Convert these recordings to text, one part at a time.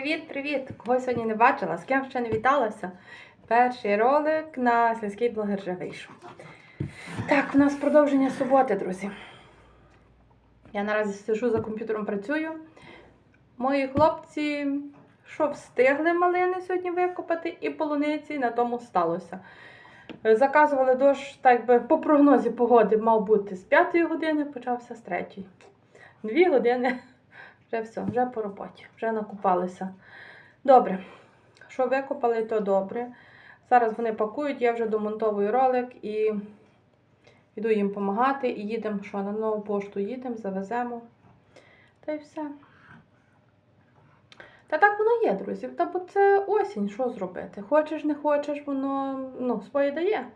Привіт-привіт! Кого сьогодні не бачила, з ким ще не віталася. Перший ролик на сільський блогер вже вийшов. Так, у нас продовження суботи, друзі. Я наразі сижу за комп'ютером, працюю. Мої хлопці, що встигли малини сьогодні викопати, і полуниці на тому сталося. Заказували дощ, так би по прогнозі погоди мав бути з 5 години, почався з 3. Дві години вже все, вже по роботі, вже накупалися. Добре. Що викопали, то добре. Зараз вони пакують, я вже домонтовую ролик і йду їм допомагати. І їдемо, що на нову пошту їдемо, завеземо. Та й все. Та так воно є, друзі. Та бо це осінь, що зробити? Хочеш, не хочеш, воно ну, своє дає.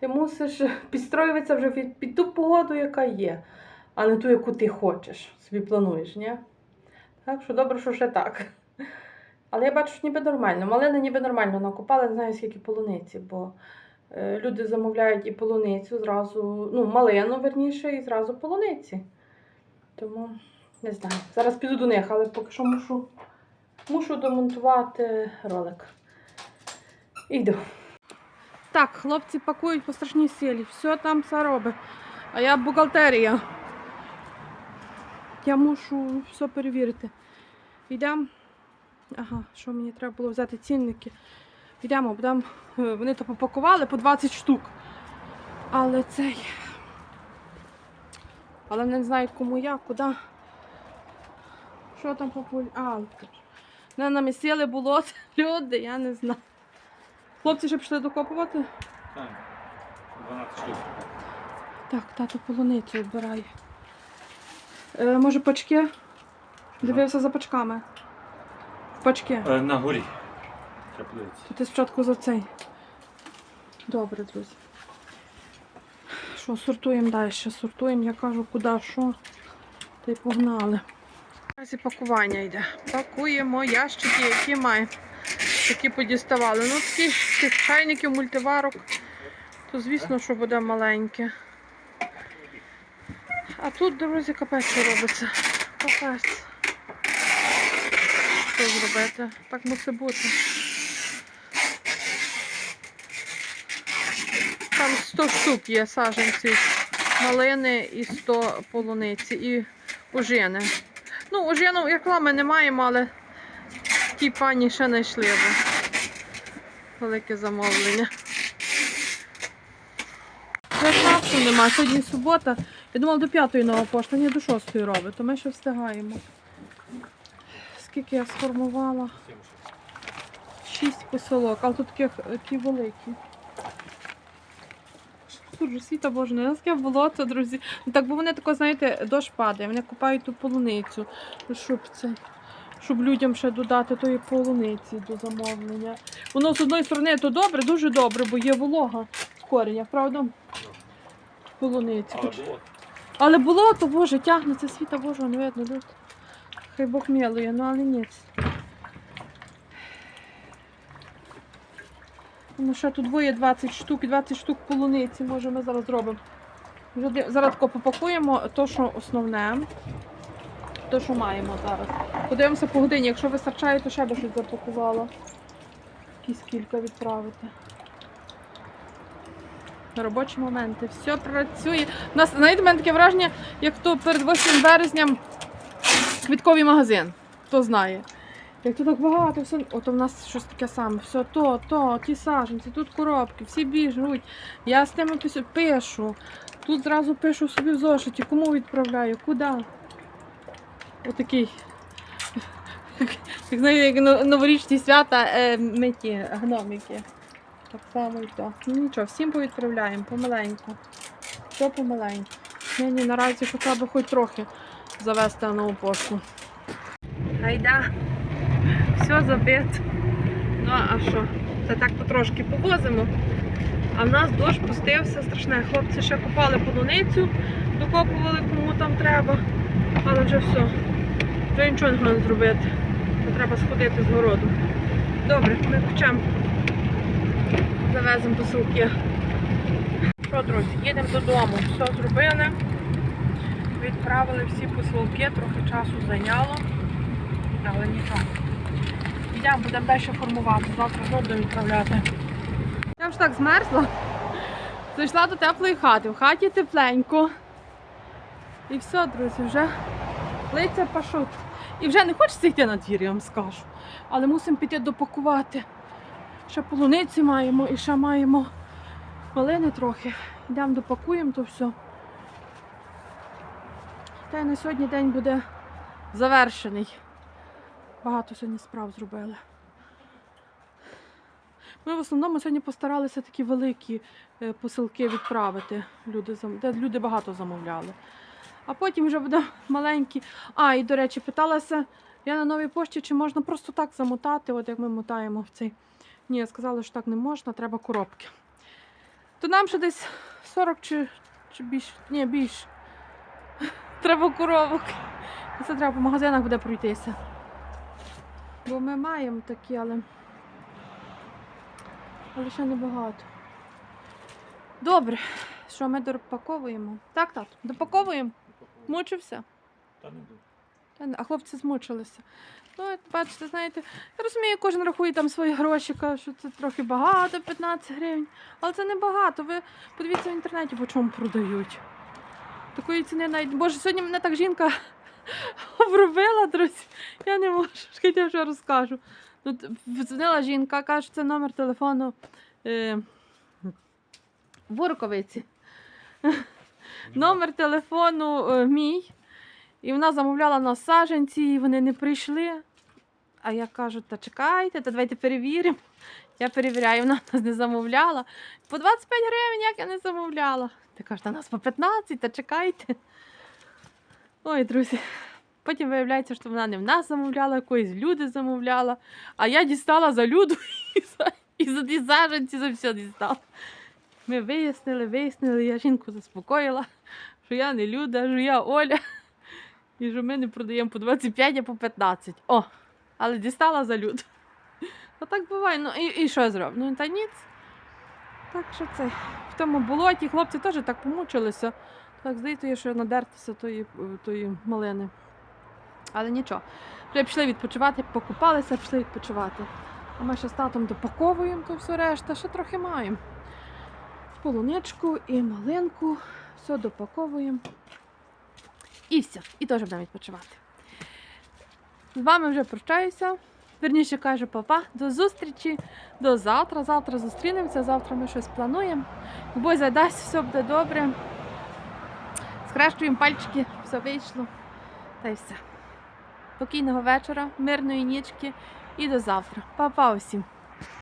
Ти мусиш підстроюватися вже під, ту погоду, яка є, а не ту, яку ти хочеш, собі плануєш, ні? Так що добре, що ще так. Але я бачу, що ніби нормально. Малини ніби нормально накопали, не знаю, скільки полуниці, бо е, люди замовляють і полуницю зразу, ну, малину, верніше, і зразу полуниці. Тому не знаю. Зараз піду до них, але поки що мушу, мушу домонтувати ролик. Іду. Так, хлопці пакують по страшній силі. Все там все робить. А я бухгалтерія. Я мушу все перевірити. Йдемо. Ага, що мені треба було взяти цінники. Йдемо, будемо. е, Вони то попакували по 20 штук. Але цей. Але не знають кому я, куди. Що там популь... А, не намісили було люди, я не знаю. Хлопці ще пішли докопувати. Так, 12 штук. Так, тато полуницю відбирає. Е, може пачки? Дивився за пачками. Пачки. Е, на горі. То ти спочатку за цей. Добре, друзі. Що, сортуємо далі. Сортуємо, я кажу, куди, що. Та й погнали. Зараз і пакування йде. Пакуємо ящики, які маємо. Такі подіставали. Ну, такі тих чайників, мультиварок. То звісно, що буде маленьке. А тут, друзі, капець робиться. Капець. Що зробити? Так мусить бути. Там 100 штук є саджанців малини і 100 полуниці і ожини. Ну, ожину реклами не маємо, але ті пані ще знайшли. бо Велике замовлення. Вже часу нема. Сьогодні субота. Я думала до п'ятої нова пошта, ні до шостої робить, то ми ще встигаємо. Скільки я сформувала? Шість посилок, але тут такі, такі великі. Тут світа боже, не таке болото, друзі. Ну так, бо вони тако, знаєте, дощ падає, вони купають ту полуницю, щоб це. Щоб людям ще додати тої полуниці до замовлення. Воно з одної сторони то добре, дуже добре, бо є волога з кореня, правда? Полуниці. Але було. Болото, боже, тягнеться світа Божого, не видно тут. Хай Бог милує, ну але ні. Ну ще тут двоє 20 штук, і 20 штук полуниці, може ми зараз зробимо. Зараз попакуємо то, що основне. То, що маємо зараз. Подивимося по годині, якщо вистачає, то ще би щось запакувала. Якісь кілька відправити. На робочі моменти. Все працює. У нас, в мене таке враження, як то перед 8 березням квітковий магазин. Хто знає. Як то так багато, все. Ото в нас щось таке саме. Все то, то, ті саженці, тут коробки, всі біжуть. Я з пис- пишу. Тут зразу пишу собі в зошиті, кому відправляю, куди. Отакий. Як знаєте, як но- новорічні свята е, ми ті гномики. Так само і то. Ну нічого, всім повідправляємо помаленьку. Все помаленьку. Нині наразі хоча б хоч трохи завести на нову пошту. Гайда. Все забито. Ну а що? Це так потрошки повозимо. А в нас дощ пустився страшне. Хлопці ще копали полуницю, докопували кому там треба. Але вже все. Вже нічого не зробити. Треба сходити з городу. Добре, ми печемо. Завеземо посилки. Що, друзі, їдемо додому. Все зробили. Відправили всі посилки, трохи часу зайняло, але нічого. йдемо, будемо дещо формувати. Завтра знову відправляти. Я вже так змерзла. Зайшла до теплої хати. В хаті тепленько. І все, друзі, вже лиця пашуть. І вже не хочеться йти на двір, я вам скажу. Але мусимо піти допакувати. Ще полуниці маємо і ще маємо малини трохи. Йдемо допакуємо то все. Та й на сьогодні день буде завершений. Багато сьогодні справ зробили. Ми в основному сьогодні постаралися такі великі е, посилки відправити. Люди, де люди багато замовляли. А потім вже буде маленькі. А, і до речі, питалася я на новій пошті, чи можна просто так замотати, от як ми мотаємо в цей. Ні, сказали, що так не можна, треба коробки. То нам ще десь 40 чи, чи більше. Ні, більше. Треба коробок. І Це треба по магазинах буде пройтися. Бо ми маємо такі, але. Але ще небагато. Добре. Що ми допаковуємо? Так, так, допаковуємо. Мучився. Та не дуже. А хлопці змучилися. Ну, бачите, знаєте, я розумію, кожен рахує там свої гроші, каже, що це трохи багато, 15 гривень. Але це не багато. Ви подивіться в інтернеті, по чому продають. Такої ціни навіть. Боже, сьогодні мене так жінка обробила, друзі. Я не можу, я вже розкажу. Тут дзвонила жінка, каже, що це номер телефону е, Бурковиці. Номер телефону е, мій. І вона замовляла на саджанці, і вони не прийшли. А я кажу, та чекайте, та давайте перевіримо. Я перевіряю, вона нас не замовляла. По 25 гривень, як я не замовляла. Ти кажеш, та нас по 15, та чекайте. Ой, друзі. Потім виявляється, що вона не в нас замовляла, якоїсь люди замовляла. А я дістала за люду і за, ті саджанці за все дістала. Ми вияснили, вияснили, я жінку заспокоїла, що я не люда, що я Оля. І що ми не продаємо по 25, а по 15. О, але дістала за люд. А так буває. Ну і, і що я зроблю? Ну та ніц. Так що це. В тому болоті хлопці теж так помучилися. Так здається, що надертися тої, тої малини. Але нічого. Вже пішли відпочивати, покупалися, пішли відпочивати. А ми ще з татом допаковуємо то все решта, ще трохи маємо. Полуничку і малинку. Все допаковуємо. І все. І теж будемо відпочивати. З вами вже прощаюся. Верніше кажу, папа, до зустрічі, до завтра. Завтра зустрінемося, завтра ми щось плануємо. Бо задасть, все буде добре. Схрещуємо пальчики, все вийшло. Та й все. Спокійного вечора, мирної нічки і до завтра. Па-па усім!